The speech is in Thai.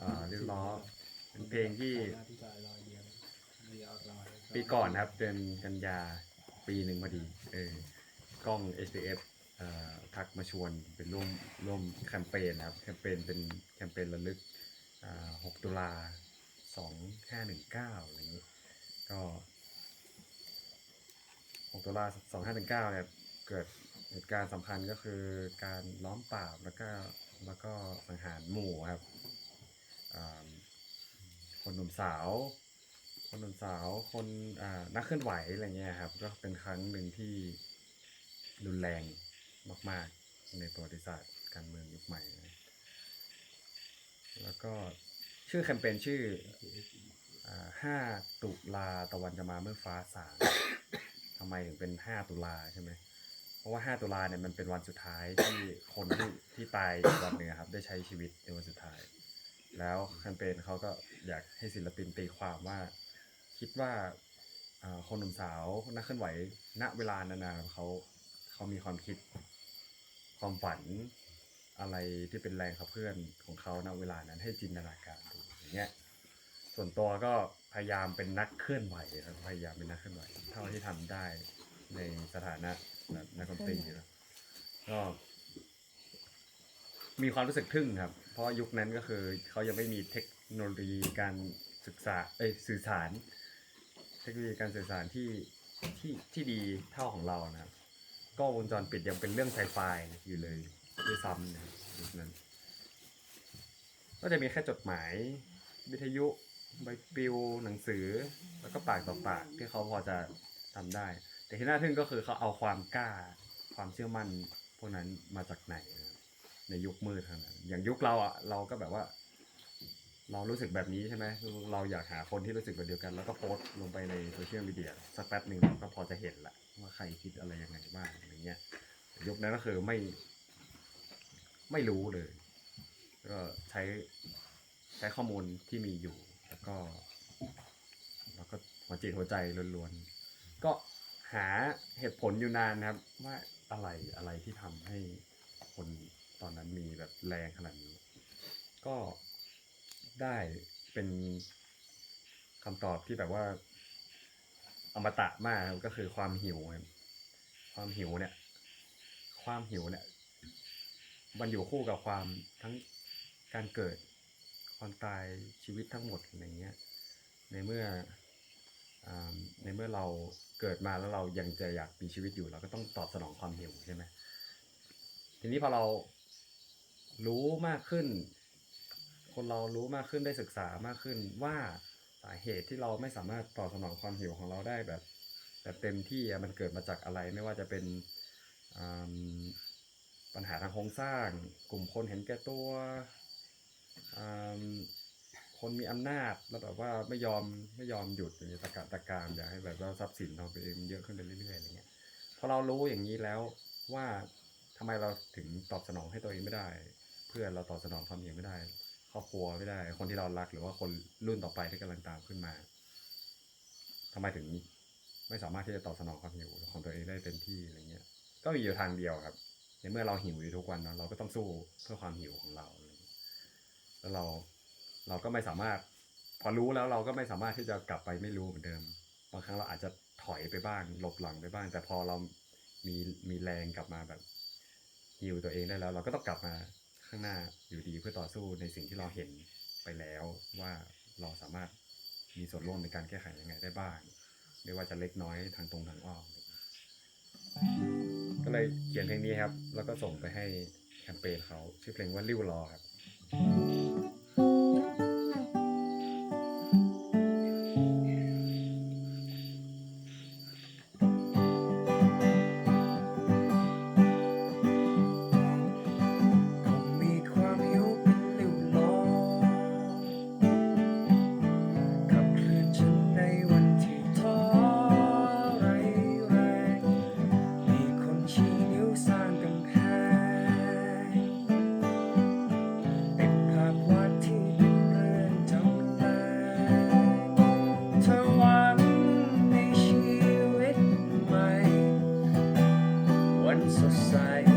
อ่าริ้วล้อเป็นเพลงที่ปีก่อนครับเดือนกันยาปีหนึ่งพอดีเออกล้อง SPF เอ่อทักมาชวนเป็นร่วมร่วมแคมเปญนะครับ แคมเปญเป็นแคมเปญระลึกอ่า6ตุลา 2519อะไรอย่างนี้ก็ 6 ตุลา 2519เนี่ยเกิดเหตุการณ์สำคัญก็คือการล้อมปราบแล้วก็แล้วก็สังหารหมู่ครับ คนหนุ่มสาว คนหนุ่มสาว คนนักเคลื่อนไหวอะไรเงี้ยครับ ก็เป็นครั้งหนึ่งที่รุนแรงมาก ๆ ในประวัติศาสตร์การเมืองยุคใหม่ แล้วก็ชื่อแคมเปญชื่ออ่า5ตุลาตะวันจะมาเมื่อฟ้าสางทำไมถึงเป็น5ตุลาใช่ไหมเพราะว่า5ตุลาเนี่ยมันเป็นวันสุดท้ายที่คนที่ที่ตายอีกวันหนึ่งครับ ได้ใช้ชีวิตในวันสุดท้าย แล้วแคมเปญเขาก็อยากให้ศิลปินตีความว่า คิดว่าคนหนุ่มสาวนักเคลื่อนไหวณเวลานั้นนะเขาเขามีความคิด ความฝันอะไรที่เป็นแรงขับเคลื่อนของเขาณเวลานั้นให้จินตนาการดูอย่างเงี้ยส่วนตัวก็พยายามเป็นนักเคลื่อนไหวครับพยายามเป็นนักเคลื่อนไหว เท่าที่ทำได้ในสถานะนักดนตรีนะก็มีความรู้สึกทึ่งครับ เพราะยุคนั้นก็คือเขายังไม่มีเทคโนโลยีการศึกษาเอ้ยสื่อสาร เทคโนโลยีการสื่อสารที่ที่ที่ดีเท่าของเรานะครับกล้องวงจรปิดยังเป็นเรื่องไซไฟอยู่เลยด้วยซ้ำนะครับยุคนั้น ก็จะมีแค่จดหมาย วิทยุใบปลิวหนังสือ แล้วก็ปากต่อปากที่เขาพอจะทำได้ แต่ที่น่าทึ่งก็คือเขาเอาความกล้าความเชื่อมั่นพวกนั้นมาจากไหนนะครับ ในยุคมืดขนาดนั้นอย่างยุคเราอะเราก็แบบว่า เรารู้สึกแบบนี้ใช่ไหมเราอยากหาคนที่รู้สึกแบบเดียวกัน แล้วก็โพสต์ลงไปในโซเชียลมีเดียสักแป๊บหนึ่งเราก็พอจะเห็นละว่าใครคิดอะไรยังไงบ้างอะไรเงี้ยยุคนั้นก็คือไม่ไม่รู้เลย ก็ใช้ใช้ข้อมูลที่มีอยู่ แล้วก็ แล้วก็หัวจิตหัวใจล้วนๆ ก็หาเหตุผลอยู่นานนะครับ ว่าอะไรอะไรที่ทำให้คน ตอนนั้นมีแบบแรงขนาดนี้ ก็ได้เป็นคำตอบที่แบบว่า อมตะมากก็คือความหิวครับความหิวเนี่ย ความหิวเนี่ย มันอยู่คู่กับความทั้งการเกิดความตายชีวิตทั้งหมดอะไรเงี้ย ในเมื่ออในเมื่อเราเกิดมาแล้วเรายังจะอยากมีชีวิตอยู่ เราก็ต้องตอบสนองความหิวใช่ไหมทีนี้พอเรา รู้มากขึ้น คนเรารู้มากขึ้นได้ศึกษามากขึ้นว่าสาเหตุที่เราไม่สามารถตอบสนองความหิวของเราได้แบบแบบเต็มที่มันเกิดมาจากอะไรไม่ว่าจะเป็นปัญหาทางโครงสร้าง กลุ่มคนเห็นแก่ตัวคนมีอำนาจแล้วแบบว่าไม่ยอมไม่ยอมหยุดอย่างเงี้ตะกะตะการอยากให้แบบว่าทรัพย์สินเราไปเองเยอะขึ้นไปเรื่อยๆอะไรเงี้ยพอเรารู้อย่างนี้แล้วว่าทำไมเราถึงตอบสนองให้ตัวเองไม่ได้ พื่อนเราตอบสนองความเห็นไม่ได้ ครอบครัวไม่ได้ คนที่เรารักหรือว่าคนรุ่นต่อไปที่กำลังตามขึ้นมาทำไมถึงไม่สามารถที่จะตอบสนองความหิวของตัวเองได้เต็มที่อะไรเงี้ย ก็มีอยู่ทางเดียวครับ ในเมื่อเราหิวอยู่ทุกวันเนอะเราก็ต้องสู้เพื่อความหิวของเราแล้วเราเราก็ไม่สามารถ พอรู้แล้วเราก็ไม่สามารถที่จะกลับไปไม่รู้เหมือนเดิม บางครั้งเราอาจจะถอยไปบ้างหลบหลังไปบ้าง แต่พอเรามีมีแรงกลับมาแบบหิวตัวเองได้แล้ว เราก็ต้องกลับมา ข้างหน้าอยู่ดีเพื่อต่อสู้ในสิ่งที่เราเห็นไปแล้วว่าเราสามารถมีส่วนร่วมในการแก้ไขยังไงได้บ้าง ไม่ว่าจะเล็กน้อยทางตรงทางอ้อมก็เลยเขียนเพลงนี้ครับ แล้วก็ส่งไปให้แคมเปญเขาชื่อเพลงว่าริ้วรอครับ society.